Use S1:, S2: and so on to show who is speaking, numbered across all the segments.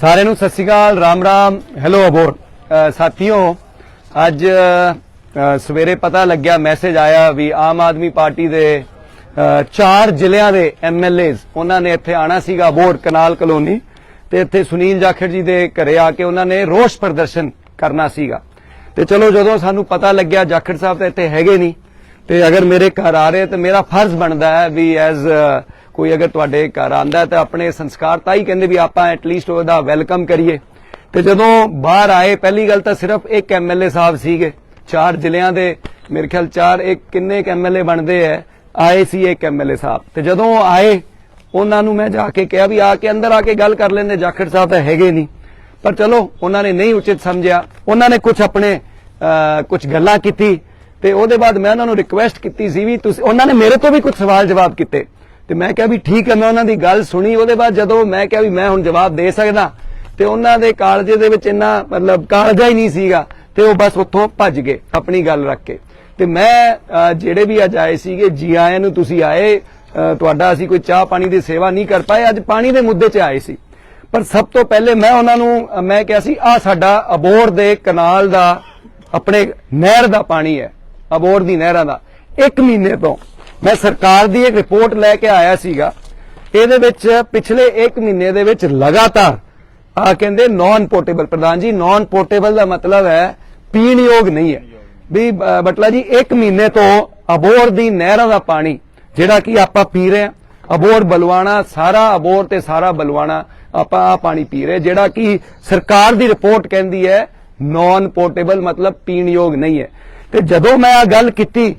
S1: ਸਾਰਿਆਂ ਨੂੰ ਸਤਿ ਸ਼੍ਰੀ ਅਕਾਲ, ਰਾਮ ਰਾਮ ਹੈਲੋ ਅਬੋਰ। ਸਾਥੀਓ, ਅੱਜ ਸਵੇਰੇ ਪਤਾ ਲੱਗਿਆ ਮੈਸੇਜ ਆਇਆ ਵੀ ਆਮ ਆਦਮੀ ਪਾਰਟੀ ਦੇ ਚਾਰ ਜ਼ਿਲ੍ਹਿਆਂ ਦੇ ਐਮਐਲਏਜ਼ ਉਹਨਾਂ ਨੇ ਇੱਥੇ ਆਣਾ ਸੀਗਾ ਅਬੋਰ ਕਨਾਲ ਕਲੋਨੀ ਤੇ ਇੱਥੇ ਸੁਨੀਲ ਜਾਖੜ ਜੀ ਦੇ ਘਰੇ ਆ ਕੇ ਉਹਨਾਂ ਨੇ ਰੋਸ ਪ੍ਰਦਰਸ਼ਨ ਕਰਨਾ ਸੀਗਾ। ਤੇ ਚਲੋ ਜਦੋਂ ਸਾਨੂੰ ਪਤਾ ਲੱਗਿਆ, ਜਾਖੜ ਸਾਹਿਬ ਤਾਂ ਇੱਥੇ ਹੈਗੇ ਨਹੀਂ। ਤੇ ਅਗਰ ਮੇਰੇ ਘਰ ਆ ਰਹੇ, ਤਾਂ ਮੇਰਾ ਫਰਜ਼ ਬਣਦਾ ਹੈ ਵੀ ਐਜ਼ ਕੋਈ ਅਗਰ ਤੁਹਾਡੇ ਘਰ ਆਂਦਾ ਤਾਂ ਆਪਣੇ ਸੰਸਕਾਰ ਤਾਂ ਹੀ ਕਹਿੰਦੇ ਵੀ ਆਪਾਂ ਐਟਲੀਸਟ ਉਹਦਾ ਵੈਲਕਮ ਕਰੀਏ। ਤੇ ਜਦੋਂ ਬਾਹਰ ਆਏ, ਪਹਿਲੀ ਗੱਲ ਤਾਂ ਸਿਰਫ ਇੱਕ ਐਮਐਲਏ ਸਾਹਿਬ ਸੀਗੇ। ਚਾਰ ਜ਼ਿਲ੍ਹਿਆਂ ਦੇ, ਮੇਰੇ ਖਿਆਲ ਚਾਰ ਇੱਕ ਕਿੰਨੇ ਇੱਕ ਐਮਐਲਏ ਬਣਦੇ ਐ, ਆਏ ਸੀ ਇੱਕ ਐਮਐਲਏ ਸਾਹਿਬ। ਤੇ ਜਦੋਂ ਉਹ ਆਏ, ਉਹਨਾਂ ਨੂੰ ਮੈਂ ਜਾ ਕੇ ਕਿਹਾ ਵੀ ਆ ਕੇ ਅੰਦਰ ਆ ਕੇ ਗੱਲ ਕਰ ਲੈਂਦੇ, ਜਾਖੜ ਸਾਹਿਬ ਤਾਂ ਹੈਗੇ ਨਹੀਂ। ਪਰ ਚਲੋ, ਉਹਨਾਂ ਨੇ ਨਹੀਂ ਉਚਿਤ ਸਮਝਿਆ। ਉਹਨਾਂ ਨੇ ਕੁਝ ਆਪਣੇ ਕੁਝ ਗੱਲਾਂ ਕੀਤੀ। ਤੇ ਉਹਦੇ ਬਾਅਦ ਮੈਂ ਉਹਨਾਂ ਨੂੰ ਰਿਕੁਐਸਟ ਕੀਤੀ ਸੀ ਵੀ ਤੁਸੀਂ, ਉਹਨਾਂ ਨੇ ਮੇਰੇ ਤੋਂ ਵੀ ਕੁਝ ਸਵਾਲ ਜਵਾਬ ਕੀਤੇ। ਤੇ ਮੈਂ ਕਿਹਾ ਵੀ ਠੀਕ ਹੈ, ਮੈਂ ਉਹਨਾਂ ਦੀ ਗੱਲ ਸੁਣੀ, ਉਹਦੇ ਬਾਅਦ ਜਦੋਂ ਮੈਂ ਕਿਹਾ ਵੀ ਮੈਂ ਹੁਣ ਜਵਾਬ ਦੇ ਸਕਦਾ, ਤੇ ਉਹਨਾਂ ਦੇ ਕਾਲਜੇ ਦੇ ਵਿੱਚ ਇੰਨਾ ਮਤਲਬ ਕਾਲਜਾ ਹੀ ਨਹੀਂ ਸੀਗਾ, ਤੇ ਉਹ ਬਸ ਉੱਥੋਂ ਭੱਜ ਗਏ, ਆਪਣੀ ਗੱਲ ਰੱਖ ਕੇ। ਤੇ ਮੈਂ ਜਿਹੜੇ ਵੀ ਅੱਜ ਆਏ ਸੀਗੇ ਜੀ ਆਇਆਂ ਨੂੰ ਤੁਸੀਂ ਆਏ ਤੁਹਾਡਾ ਅਸੀਂ ਕੋਈ ਚਾਹ ਪਾਣੀ ਦੀ ਸੇਵਾ ਨਹੀਂ ਕਰ ਪਾਏ, ਅੱਜ ਪਾਣੀ ਦੇ ਮੁੱਦੇ 'ਚ ਆਏ ਸੀ। ਪਰ ਸਭ ਤੋਂ ਪਹਿਲੇ ਮੈਂ ਉਹਨਾਂ ਨੂੰ ਮੈਂ ਕਿਹਾ ਸੀ ਆ ਸਾਡਾ ਅਬੋਰ ਦੇ ਕਨਾਲ ਦਾ, ਆਪਣੇ ਨਹਿਰ ਦਾ ਪਾਣੀ ਹੈ, ਅਬੋਰ ਦੀ ਨਹਿਰਾਂ ਦਾ। ਇੱਕ ਮਹੀਨੇ ਤੋਂ ਮੈਂ ਸਰਕਾਰ ਦੀ ਇੱਕ ਰਿਪੋਰਟ ਲੈ ਕੇ ਆਇਆ ਸੀਗਾ। ਇਹਦੇ ਵਿੱਚ ਪਿਛਲੇ 1 ਮਹੀਨੇ ਦੇ ਵਿੱਚ ਲਗਾਤਾਰ ਆ ਕਹਿੰਦੇ ਨਾਨ ਪੋਰਟੇਬਲ ਪ੍ਰਧਾਨ ਜੀ ਨਾਨ ਪੋਰਟੇਬਲ ਦਾ ਮਤਲਬ ਹੈ ਪੀਣ ਯੋਗ ਨਹੀਂ ਹੈ। ਵੀ ਬਟਲਾ ਜੀ 1 ਮਹੀਨੇ ਤੋਂ ਅਬੋਰ ਦੀ ਨਹਿਰਾਂ ਦਾ ਪਾਣੀ, ਜਿਹੜਾ ਕਿ ਆਪਾਂ ਪੀ ਰਹੇ ਹਾਂ ਅਬੋਰ ਬਲਵਾਣਾ, ਸਾਰਾ ਅਬੋਰ ਤੇ ਸਾਰਾ ਬਲਵਾਣਾ ਆਪਾਂ ਆ ਪਾਣੀ ਪੀ ਰਹੇ ਜਿਹੜਾ ਕਿ ਸਰਕਾਰ ਦੀ ਰਿਪੋਰਟ ਕਹਿੰਦੀ ਹੈ ਨਾਨ ਪੋਰਟੇਬਲ ਮਤਲਬ ਪੀਣ ਯੋਗ ਨਹੀਂ ਹੈ। ਤੇ ਜਦੋਂ ਮੈਂ ਆ ਗੱਲ ਕੀਤੀ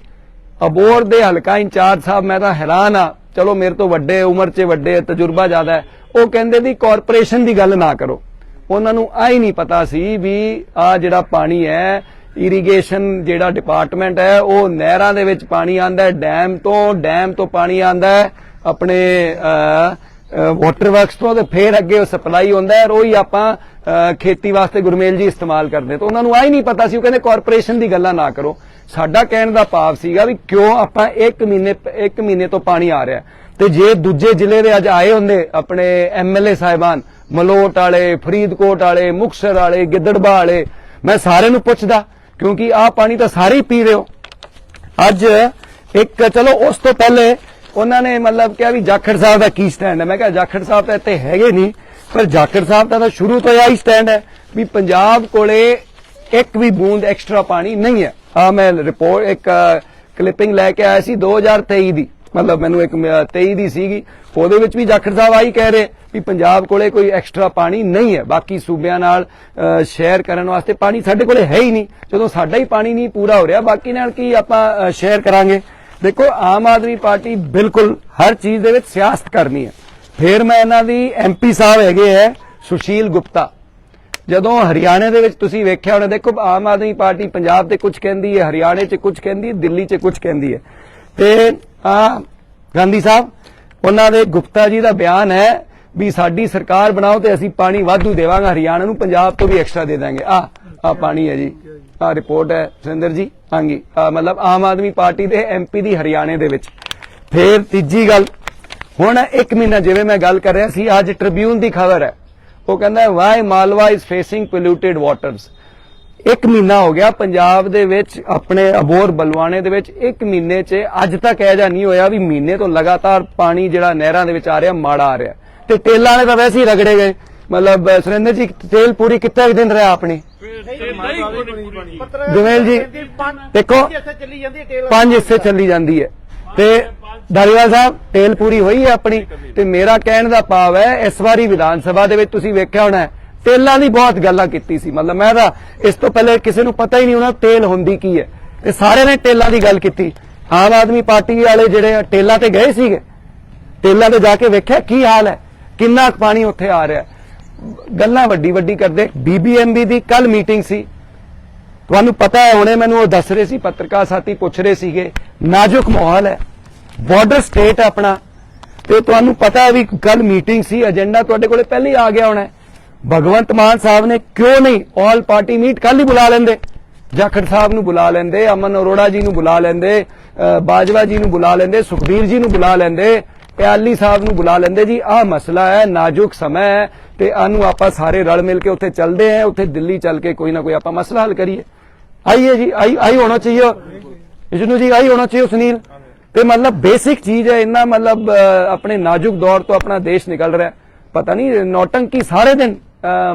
S1: ਅਬੋਰ ਦੇ ਹਲਕਾ ਇੰਚਾਰਜ ਸਾਹਿਬ ਮੈਂ ਤਾਂ ਹੈਰਾਨ ਆ ਚਲੋ ਮੇਰੇ ਤੋਂ ਵੱਡੇ ਉਮਰ 'ਚ ਵੱਡੇ ਤਜਰਬਾ ਜ਼ਿਆਦਾ ਹੈ ਉਹ ਕਹਿੰਦੇ ਵੀ ਕਾਰਪੋਰੇਸ਼ਨ ਦੀ ਗੱਲ ਨਾ ਕਰੋ ਉਹਨਾਂ ਨੂੰ ਆ ਹੀ ਨਹੀਂ ਪਤਾ ਸੀ ਵੀ ਆ ਜਿਹੜਾ ਪਾਣੀ ਹੈ ਇਰੀਗੇਸ਼ਨ ਜਿਹੜਾ ਡਿਪਾਰਟਮੈਂਟ ਹੈ ਉਹ ਨਹਿਰਾਂ ਦੇ ਵਿੱਚ ਪਾਣੀ ਆਂਦਾ ਹੈ ਡੈਮ ਤੋਂ ਡੈਮ ਤੋਂ ਪਾਣੀ ਆਂਦਾ ਹੈ ਆਪਣੇ ਵਾਟਰ ਵਰਕਸ ਤੋਂ ਤੇ ਫੇਰ ਅੱਗੇ ਉਹ ਸਪਲਾਈ ਹੁੰਦਾ ਹੈ ਰੋਈ ਆਪਾਂ ਖੇਤੀ ਵਾਸਤੇ ਗੁਰਮੇਲ ਜੀ ਇਸਤੇਮਾਲ ਕਰਦੇ ਤਾਂ ਉਹਨਾਂ ਨੂੰ ਆ ਹੀ ਨਹੀਂ ਪਤਾ ਸੀ, ਉਹ ਕਹਿੰਦੇ ਕਾਰਪੋਰੇਸ਼ਨ ਦੀ ਗੱਲਾਂ ਨਾ ਕਰੋ। ਸਾਡਾ ਕਹਿਣ ਦਾ ਭਾਵ ਸੀਗਾ ਵੀ ਕਿਉਂ ਆਪਾਂ 1 ਮਹੀਨੇ 1 ਮਹੀਨੇ ਤੋਂ ਪਾਣੀ ਆ ਰਿਹਾ ਤੇ ਜੇ ਦੂਜੇ ਜ਼ਿਲ੍ਹੇ ਦੇ ਅੱਜ ਆਏ ਹੁੰਦੇ, ਆਪਣੇ ਐਮਐਲਏ ਸਾਹਿਬਾਨ, ਮਲੋਟ ਵਾਲੇ, ਫਰੀਦਕੋਟ ਵਾਲੇ ਮੁਕਸਰ ਵਾਲੇ ਗਿੱਦੜਬਾ ਵਾਲੇ, ਮੈਂ ਸਾਰਿਆਂ ਨੂੰ ਪੁੱਛਦਾ, ਕਿਉਂਕਿ ਆਹ ਪਾਣੀ ਤਾਂ ਸਾਰੇ ਹੀ ਪੀ ਰਹੇ ਹੋ। ਅੱਜ ਇੱਕ, ਚਲੋ ਉਸ ਤੋਂ ਪਹਿਲੇ ਉਹਨਾਂ ਨੇ ਮਤਲਬ ਕਿਹਾ ਵੀ ਜਾਖੜ ਸਾਹਿਬ ਦਾ ਕੀ ਸਟੈਂਡ ਹੈ? ਮੈਂ ਕਿਹਾ ਜਾਖੜ ਸਾਹਿਬ ਤਾਂ ਇੱਥੇ ਹੈਗੇ ਨਹੀਂ, ਪਰ ਜਾਖੜ ਸਾਹਿਬ ਦਾ ਤਾਂ ਸ਼ੁਰੂ ਤੋਂ ਹੀ ਸਟੈਂਡ ਹੈ ਵੀ ਪੰਜਾਬ ਕੋਲੇ ਇੱਕ ਵੀ ਬੂੰਦ ਐਕਸਟਰਾ ਪਾਣੀ ਨਹੀਂ ਹੈ। ਆ ਮੈਂ ਰਿਪੋਰਟ ਇੱਕ ਕਲਿੱਪਿੰਗ ਲੈ ਕੇ ਆਇਆ ਸੀ 2023 ਦੀ। ਮਤਲਬ ਮੈਨੂੰ ਇੱਕ 23 ਦੀ ਸੀਗੀ। ਉਹਦੇ ਵਿੱਚ ਵੀ ਜਾਖੜ ਸਾਹਿਬ ਆਈ ਕਹਿ ਰਹੇ ਵੀ ਪੰਜਾਬ ਕੋਲੇ ਕੋਈ ਐਕਸਟਰਾ ਪਾਣੀ ਨਹੀਂ ਹੈ। ਬਾਕੀ ਸੂਬਿਆਂ ਨਾਲ ਸ਼ੇਅਰ ਕਰਨ ਵਾਸਤੇ ਪਾਣੀ ਸਾਡੇ ਕੋਲੇ ਹੈ ਹੀ ਨਹੀਂ। ਜਦੋਂ ਸਾਡਾ ਹੀ ਪਾਣੀ ਨਹੀਂ ਪੂਰਾ ਹੋ ਰਿਹਾ, ਬਾਕੀ ਨਾਲ ਕੀ ਆਪਾਂ ਸ਼ੇਅਰ ਕਰਾਂਗੇ? ਦੇਖੋ, ਆਮ ਆਦਮੀ ਪਾਰਟੀ ਬਿਲਕੁਲ ਹਰ ਚੀਜ਼ ਦੇ ਵਿੱਚ ਸਿਆਸਤ ਕਰਨੀ ਹੈ। ਫਿਰ ਮੈਂ ਇਹਨਾਂ ਦੀ ਐਮਪੀ ਸਾਹਿਬ ਹੈਗੇ ਹੈ, ਸੁਸ਼ੀਲ ਗੁਪਤਾ। ਜਦੋਂ ਹਰਿਆਣਾ ਦੇ ਵਿੱਚ ਤੁਸੀਂ ਵੇਖਿਆ ਹੋਣਾ, ਦੇਖੋ, ਆਮ ਆਦਮੀ ਪਾਰਟੀ ਪੰਜਾਬ ਤੇ ਕੁਝ ਕਹਿੰਦੀ ਹੈ, ਹਰਿਆਣੇ 'ਚ ਕੁਝ ਕਹਿੰਦੀ ਹੈ, ਦਿੱਲੀ 'ਚ ਕੁਝ ਕਹਿੰਦੀ ਹੈ। ਤੇ ਆ ਗਾਂਧੀ ਸਾਹਿਬ, ਉਹਨਾਂ ਦੇ ਗੁਪਤਾ ਜੀ ਦਾ ਬਿਆਨ ਹੈ ਵੀ ਸਾਡੀ ਸਰਕਾਰ ਬਣਾਓ ਤੇ ਅਸੀਂ ਪਾਣੀ ਵਾਧੂ ਦੇਵਾਂਗੇ, ਹਰਿਆਣਾ ਨੂੰ ਪੰਜਾਬ ਤੋਂ ਵੀ ਐਕਸਟਰਾ ਦੇ ਦਾਂਗੇ ਆ ਆ ਪਾਣੀ ਹੈ ਜੀ। ਆ ਰਿਪੋਰਟ ਹੈ, ਸੁਰਿੰਦਰ ਜੀ। ਹਾਂਜੀ ਮਤਲਬ ਆਮ ਆਦਮੀ ਪਾਰਟੀ ਦੇ ਐਮਪੀ ਦੀ ਹਰਿਆਣੇ ਦੇ ਵਿੱਚ। ਫੇਰ ਤੀਜੀ ਗੱਲ, ਹੁਣ ਇੱਕ ਮਹੀਨਾ ਜਿਵੇਂ ਮੈਂ ਗੱਲ ਕਰ ਰਿਹਾ ਸੀ, ਅੱਜ ਟ੍ਰਿਬਿਊਨ ਦੀ ਖਬਰ ਹੈ। ਉਹ ਕਹਿੰਦਾ ਹੈ why Malwa is facing polluted waters ਇੱਕ ਮਹੀਨਾ ਹੋ ਗਿਆ, ਪੰਜਾਬ ਦੇ ਵਿੱਚ ਆਪਣੇ ਅਬੋਰ ਬਲਵਾਣੇ ਦੇ ਵਿੱਚ ਇੱਕ ਮਹੀਨੇ 'ਚ ਅੱਜ ਤੱਕ ਇਹ ਜਾਂ ਨਹੀਂ ਹੋਇਆ ਵੀ ਮਹੀਨੇ ਤੋਂ ਲਗਾਤਾਰ ਪਾਣੀ ਜਿਹੜਾ ਨਹਿਰਾਂ ਦੇ ਵਿੱਚ ਆ ਰਿਹਾ, ਮਾੜਾ ਆ ਰਿਹਾ। ਤੇ ਟੇਲਾਂ ਵਾਲੇ ਤਾਂ ਵੈਸੇ ਹੀ ਰਗੜੇ ਗਏ। ਮਤਲਬ ਸੁਰਿੰਦਰ ਜੀ ਤੇਲ ਪੂਰੀ ਕਿੱਥੇ ਕੁ ਦਿਨ ਰਿਹਾ ਆਪਣੀ? ਜਵੇਲ ਜੀ ਦੇਖੋ
S2: ਚੱਲੀ ਜਾਂਦੀ ਹੈ ਟੇਲ
S1: ਪੰਜ ਹਿੱਸੇ ਚੱਲੀ ਜਾਂਦੀ ਹੈ। ਤੇ ਧਾਰੀਵਾਲ ਸਾਹਿਬ ਤੇਲ ਪੂਰੀ ਹੋਈ ਹੈ ਆਪਣੀ? ਤੇ ਮੇਰਾ ਕਹਿਣ ਦਾ ਭਾਵ ਹੈ ਇਸ ਵਾਰੀ ਵਿਧਾਨ ਸਭਾ ਦੇ ਵਿੱਚ ਤੁਸੀਂ ਵੇਖਿਆ ਹੋਣਾ ਤੇਲਾਂ ਦੀ ਬਹੁਤ ਗੱਲਾਂ ਕੀਤੀ ਸੀ। ਮਤਲਬ ਮੈਂ ਤਾਂ ਇਸ ਤੋਂ ਪਹਿਲੇ ਕਿਸੇ ਨੂੰ ਪਤਾ ਹੀ ਨਹੀਂ ਹੋਣਾ ਤੇਲ ਹੁੰਦੀ ਕੀ ਹੈ। ਤੇ ਸਾਰਿਆਂ ਨੇ ਤੇਲਾਂ ਦੀ ਗੱਲ ਕੀਤੀ। ਆਮ ਆਦਮੀ ਪਾਰਟੀ ਵਾਲੇ ਜਿਹੜੇ ਆ, ਤੇਲਾਂ ਤੇ ਗਏ ਸੀਗੇ। ਤੇਲਾਂ ਤੇ ਜਾ ਕੇ ਵੇਖਿਆ ਕੀ ਹਾਲ ਹੈ ਕਿੰਨਾ ਕੁ ਪਾਣੀ ਉੱਥੇ ਆ ਰਿਹਾ। ਗੱਲਾਂ ਵੱਡੀ ਵੱਡੀ ਕਰਦੇ। ਬੀਬੀਐਮਬੀ ਦੀ ਕੱਲ ਮੀਟਿੰਗ ਸੀ। ਤੁਹਾਨੂੰ ਪਤਾ ਹੈ, ਹੁਣੇ ਮੈਨੂੰ ਉਹ ਦੱਸ ਰਹੇ ਸੀ, ਪੱਤਰਕਾਰ ਸਾਥੀ ਪੁੱਛ ਰਹੇ ਸੀਗੇ। ਨਾਜ਼ੁਕ ਮਾਹੌਲ ਹੈ। ਬਾਰਡਰ ਸਟੇਟ ਆਪਣਾ। ਤੇ ਤੁਹਾਨੂੰ ਪਤਾ ਹੈ ਵੀ ਕੱਲ ਮੀਟਿੰਗ ਸੀ ਏਜੰਡਾ ਤੁਹਾਡੇ ਕੋਲੇ ਪਹਿਲਾਂ ਹੀ ਆ ਗਿਆ ਹੋਣਾ ਭਗਵੰਤ ਮਾਨ ਸਾਹਿਬ ਨੇ ਕਿਉਂ ਨਹੀਂ ਆਲ ਪਾਰਟੀ ਮੀਟ ਕੱਲ ਹੀ ਬੁਲਾ ਲੈਂਦੇ? ਜਾਖੜ ਸਾਹਿਬ ਨੂੰ ਬੁਲਾ ਲੈਂਦੇ, ਅਮਨ ਅਰੋੜਾ ਜੀ ਨੂੰ ਬੁਲਾ ਲੈਂਦੇ ਬਾਜਵਾ ਜੀ ਨੂੰ ਬੁਲਾ ਲੈਂਦੇ, ਸੁਖਬੀਰ ਜੀ ਨੂੰ ਬੁਲਾ ਲੈਂਦੇ। ਪਿਆਲੀ ਸਾਹਿਬ ਨੂੰ ਬੁਲਾ ਲੈਂਦੇ ਜੀ। ਆਹ ਮਸਲਾ ਹੈ, ਨਾਜ਼ੁਕ ਸਮਾਂ ਹੈ ਤੇ ਆਨੂੰ ਆਪਾਂ ਸਾਰੇ ਰਲ ਮਿਲ ਕੇ ਉੱਥੇ ਚੱਲਦੇ ਆਂ ਉੱਥੇ ਦਿੱਲੀ ਚੱਲ ਕੇ ਕੋਈ ਨਾ ਕੋਈ ਆਪਾਂ ਮਸਲਾ ਹੱਲ ਕਰੀਏ। ਆਈਏ ਜੀ, ਆਈ ਆਈ ਹੋਣਾ ਚਾਹੀਏ। ਇਸਨੂੰ ਜੀ, ਆਈ ਹੋਣਾ ਚਾਹੀਏ ਸੁਨੀਲ? ਤੇ ਮਤਲਬ ਬੇਸਿਕ ਚੀਜ਼ ਹੈ, ਇੰਨਾ ਮਤਲਬ ਆਪਣੇ ਨਾਜ਼ੁਕ ਦੌਰ ਤੋਂ ਆਪਣਾ ਦੇਸ਼ ਨਿਕਲ ਰਿਹਾ। ਪਤਾ ਨਹੀਂ, ਨੌਟੰਕੀ ਸਾਰੇ ਦਿਨ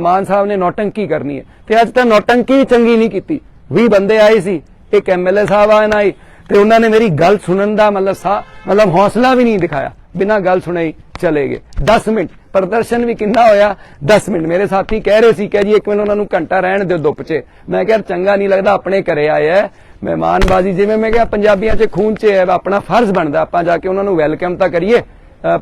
S1: ਮਾਨ ਸਾਹਿਬ ਨੇ ਨੌਟੰਕੀ ਕਰਨੀ ਹੈ। ਤੇ ਅੱਜ ਤਾਂ ਨੌਟੰਕੀ ਚੰਗੀ ਨਹੀਂ ਕੀਤੀ। 20 ਬੰਦੇ ਆਏ ਸੀ, ਇੱਕ ਐਮਐਲਏ ਸਾਹਿਬ ਆਏ ਨਾ ਤੇ ਉਹਨਾਂ ਨੇ ਮੇਰੀ ਗੱਲ ਸੁਣਨ ਦਾ ਮਤਲਬ ਸਾ ਮਤਲਬ ਹੌਸਲਾ ਵੀ ਨਹੀਂ ਦਿਖਾਇਆ। ਬਿਨਾਂ ਗੱਲ ਸੁਣੇ ਚਲੇ ਗਏ। 10 ਮਿੰਟ। ਪ੍ਰਦਰਸ਼ਨ ਵੀ ਕਿੰਨਾ ਹੋਇਆ? 10 ਮਿੰਟ। ਮੇਰੇ ਸਾਥੀ ਕਹਿ ਰਹੇ ਸੀ ਕਿ ਜੀ, ਇੱਕ ਮਿੰਟ ਉਹਨਾਂ ਨੂੰ ਘੰਟਾ ਰਹਿਣ ਦਿਓ ਧੁੱਪ 'ਚ। ਮੈਂ ਕਿਹਾ, ਯਾਰ, ਚੰਗਾ ਨਹੀਂ ਲੱਗਦਾ, ਆਪਣੇ ਘਰੇ ਆਏ ਐ। ਮਹਿਮਾਨਬਾਜ਼ੀ ਜਿਵੇਂ ਮੈਂ ਕਿਹਾ, ਪੰਜਾਬੀਆਂ 'ਚ ਖੂਨ 'ਚ ਹੈ ਆਪਣਾ ਫਰਜ਼ ਬਣਦਾ। ਆਪਾਂ ਜਾ ਕੇ ਉਹਨਾਂ ਨੂੰ ਵੈਲਕਮ ਤਾਂ ਕਰੀਏ।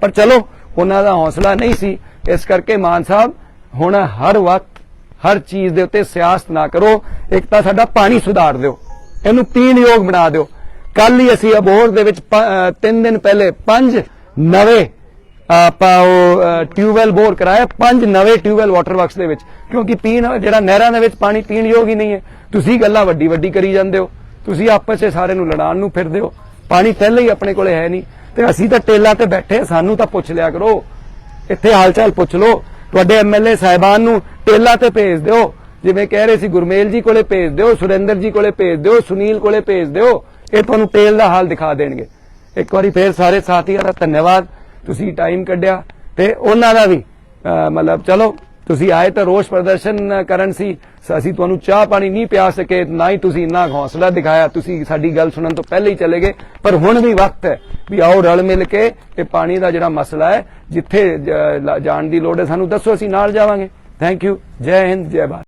S1: ਪਰ ਚਲੋ, ਉਹਨਾਂ ਦਾ ਹੌਸਲਾ ਨਹੀਂ ਸੀ। ਇਸ ਕਰਕੇ ਮਾਨ ਸਾਹਿਬ, ਹੁਣ ਹਰ ਵਕਤ, ਹਰ ਚੀਜ਼ ਦੇ ਉੱਤੇ ਸਿਆਸਤ ਨਾ ਕਰੋ। ਇੱਕ ਤਾਂ ਸਾਡਾ ਪਾਣੀ ਸੁਧਾਰ ਦਿਓ। ਇਹਨੂੰ ਪੀਣ ਯੋਗ ਬਣਾ ਦਿਓ। ਕੱਲ ਹੀ ਅਸੀਂ ਅਬੋਹਰ ਦੇ ਵਿੱਚ 3 ਦਿਨ ਪਹਿਲੇ ਪੰਜ ਨਵੇਂ, ਆਪਾਂ ਉਹ ਟਿਊਬਵੈਲ ਬੋਰ ਕਰਾਇਆ, ਪੰਜ ਨਵੇਂ ਟਿਊਬਵੈਲ ਵਾਟਰ ਵਰਕਸ ਦੇ ਵਿੱਚ। ਕਿਉਂਕਿ ਪੀਣ, ਜਿਹੜਾ ਨਹਿਰਾਂ ਦੇ ਵਿੱਚ ਪਾਣੀ ਪੀਣ ਯੋਗ ਹੀ ਨਹੀਂ ਹੈ। ਤੁਸੀਂ ਗੱਲਾਂ ਵੱਡੀ ਵੱਡੀ ਕਰੀ ਜਾਂਦੇ ਹੋ। ਤੁਸੀਂ ਆਪਸ ਵਿੱਚ ਸਾਰੇ ਨੂੰ ਲੜਾਉਣ ਨੂੰ ਫਿਰਦੇ ਹੋ। ਪਾਣੀ ਪਹਿਲੇ ਹੀ ਆਪਣੇ ਕੋਲੇ ਹੈ ਨਹੀਂ। ਤੇ ਅਸੀਂ ਤਾਂ ਟੇਲਾਂ ਤੇ ਬੈਠੇ ਸਾਨੂੰ ਤਾਂ ਪੁੱਛ ਲਿਆ ਕਰੋ। ਇੱਥੇ ਹਾਲ ਚਾਲ ਪੁੱਛ ਲਓ। ਤੁਹਾਡੇ ਐਮਐਲਏ ਸਾਹਿਬਾਨ ਨੂੰ ਟੇਲਾ ਤੇ ਭੇਜ ਦਿਓ। ਜਿਵੇਂ ਕਹਿ ਰਹੇ ਸੀ ਗੁਰਮੇਲ ਜੀ ਕੋਲੇ ਭੇਜ ਦਿਓ, ਸੁਰਿੰਦਰ ਜੀ ਕੋਲੇ ਭੇਜ ਦਿਓ, ਸੁਨੀਲ ਕੋਲੇ ਭੇਜ ਦਿਓ। ਇਹ ਤੁਹਾਨੂੰ ਤੇਲ ਦਾ ਹਾਲ ਦਿਖਾ ਦੇਣਗੇ। ਇੱਕ ਵਾਰੀ ਫੇਰ ਸਾਰੇ ਸਾਥੀਆਂ ਦਾ ਧੰਨਵਾਦ। ਤੁਸੀਂ ਟਾਈਮ ਕੱਢਿਆ ਤੇ ਉਹਨਾਂ ਦਾ ਵੀ ਮਤਲਬ ਚਲੋ, ਤੁਸੀਂ ਆਏ ਤਾਂ ਰੋਸ ਪ੍ਰਦਰਸ਼ਨ ਕਰਨ ਸੀ। ਅਸੀਂ ਤੁਹਾਨੂੰ ਚਾਹ ਪਾਣੀ ਨਹੀਂ ਪਿਆ ਸਕੇ, ਨਾ ਹੀ ਤੁਸੀਂ ਇੰਨਾ ਹੌਸਲਾ ਦਿਖਾਇਆ। ਤੁਸੀਂ ਸਾਡੀ ਗੱਲ ਸੁਣਨ ਤੋਂ ਪਹਿਲੇ ਹੀ ਚਲੇ ਗਏ। ਪਰ ਹੁਣ ਵੀ ਵਕਤ ਹੈ ਵੀ ਆਓ ਰਲ ਮਿਲ ਕੇ ਇਹ ਪਾਣੀ ਦਾ ਜਿਹੜਾ ਮਸਲਾ ਹੈ, ਜਿੱਥੇ ਜਾਣ ਦੀ ਲੋੜ ਹੈ, ਸਾਨੂੰ ਦੱਸੋ, ਅਸੀਂ ਨਾਲ ਜਾਵਾਂਗੇ। ਥੈਂਕ ਯੂ ਜੈ ਹਿੰਦ, ਜੈ ਭਾਰਤ।